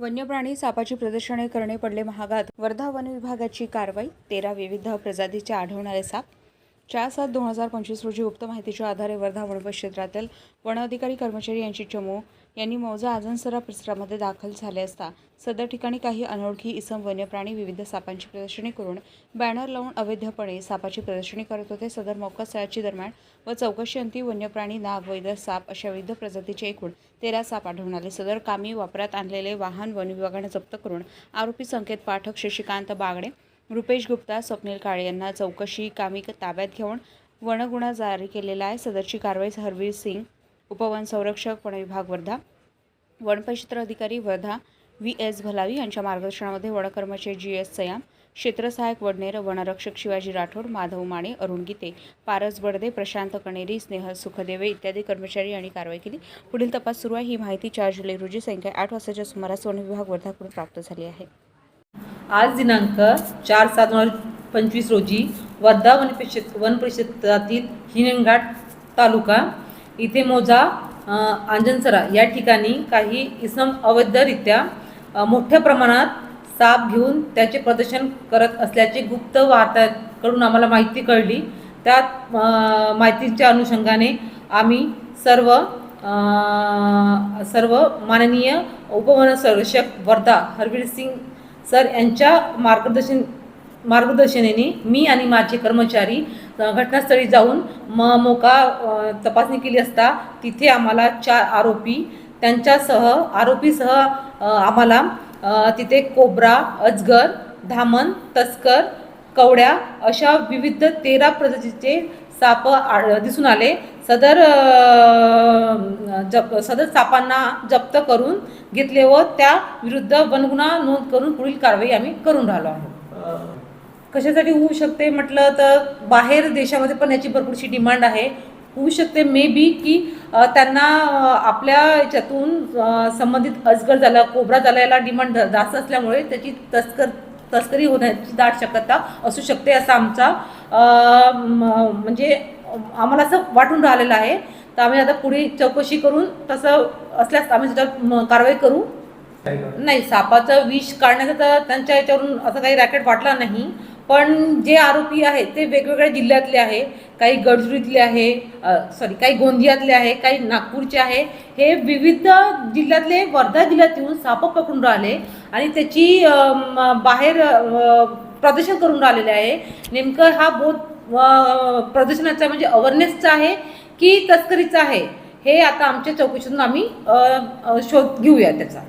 वन्यप्राणी सापाची प्रदर्शने करणे पडले महागात. वर्धा वन विभागाची कारवाई तेरा विविध प्रजातीचे आढळणारे साप चार सात दोन हजार पंचवीस रोजी गुप्त माहितीच्या आधारे वर्धा वन क्षेत्रातील वन अधिकारी कर्मचारी यांची चमू यांनी मौजा आजनसरा परिसरामध्ये दाखल झाले असता सदर ठिकाणी काही अनोळखी इसम वन्यप्राणी विविध सापांची प्रदर्शनी करून बॅनर लावून अवैधपणे सापाची प्रदर्शनी करत होते. सदर मौका स्थळाची दरम्यान व चौकशी अंती वन्यप्राणी नाग वैदर साप अशा विविध प्रजातीचे एकूण तेरा साप आढळून आले. सदर कामी वापरात आणलेले वाहन वन विभागाने जप्त करून आरोपी संकेत पाठक शशिकांत बागडे रुपेश गुप्ता स्वप्नील काळे यांना चौकशी कामी ताब्यात घेऊन वनगुणा जारी केलेला आहे. सदरची कारवाई हरवीर सिंग उपवन संरक्षक वन विभाग वर्धा. वनपरिक्षेत्र अधिकारी वर्धा व्ही एस भलावी यांच्या मार्गदर्शनामध्ये वनकर्मचे जी एस सयाम क्षेत्रसहायक वडनेर वनरक्षक शिवाजी राठोड माधव माने अरुण गीते पारस बडदे प्रशांत कणेरी स्नेहल सुखदेवे इत्यादी कर्मचारी यांनी कारवाई केली. पुढील तपास सुरू आहे. ही माहिती चार जुलै रोजी सायंकाळी आठ वाजताच्या सुमारास वन विभाग वर्धाकडून प्राप्त झाली आहे. आज दिनांक चार सात दोन हजार पंचवीस रोजी वर्धा वन परिषद वन परिषदातील हिंगणघाट तालुका इथे मोजा आंजनसरा या ठिकाणी काही इसम अवैधरित्या मोठ्या प्रमाणात साप घेऊन त्याचे प्रदर्शन करत असल्याचे गुप्त वार्ताकडून आम्हाला माहिती कळली. त्यात माहितीच्या अनुषंगाने आम्ही सर्व सर्व माननीय उपवनसंरक्षक वर्धा हरवीर सिंग सर यांच्या मार्गदर्शन मार्गदर्शनाने मी आणि माझे कर्मचारी घटनास्थळी जाऊन म मोका तपासणी केली असता तिथे आम्हाला चार आरोपी त्यांच्यासह आरोपीसह आम्हाला तिथे कोब्रा अजगर धामण तस्कर कवड्या अशा विविध तेरा प्रजातीचे साप आ- दिसून आले. सदर जप सदर सापांना जप्त करून घेतले व त्या विरुद्ध वनगुन्हा नोंद करून पुढील कारवाई आम्ही करून राहिलो आहोत. कशासाठी होऊ शकते म्हटलं तर बाहेर देशामध्ये पण याची भरपूरशी डिमांड आहे. होऊ शकते मे बी की त्यांना आपल्या याच्यातून संबंधित अजगर झाला कोबरा झाला याला डिमांड जास्त असल्यामुळे त्याची तस्कर तस्करी होण्याची दाट शक्यता असू शकते असा आमचा म्हणजे आम्हाला असं वाटून राहिलेलं आहे. तर आम्ही आता पुढे चौकशी करून तसं असल्यास आम्ही म- कारवाई करू. नाही सापाचं विष काढण्याचं तर त्यांच्या याच्यावरून असं काही रॅकेट वाटला नाही. पण जे आरोपी आहेत ते वेगवेगळ्या जिल्ह्यातले आहे काही गडचिरोलीतले आहे सॉरी काही गोंदियातले आहे काही नागपूरचे आहे हे विविध जिल्ह्यातले वर्धा जिल्ह्यात येऊन साप पकडून राहिले आणि त्याची बाहेर प्रदर्शन करून राहिलेले आहे. नेमकं हा बोध प्रदर्शनाचा म्हणजे अवेअरनेसचा आहे की तस्करीचा आहे हे आता आमच्या चौकशीतून आम्ही शोध घेऊया त्याचा.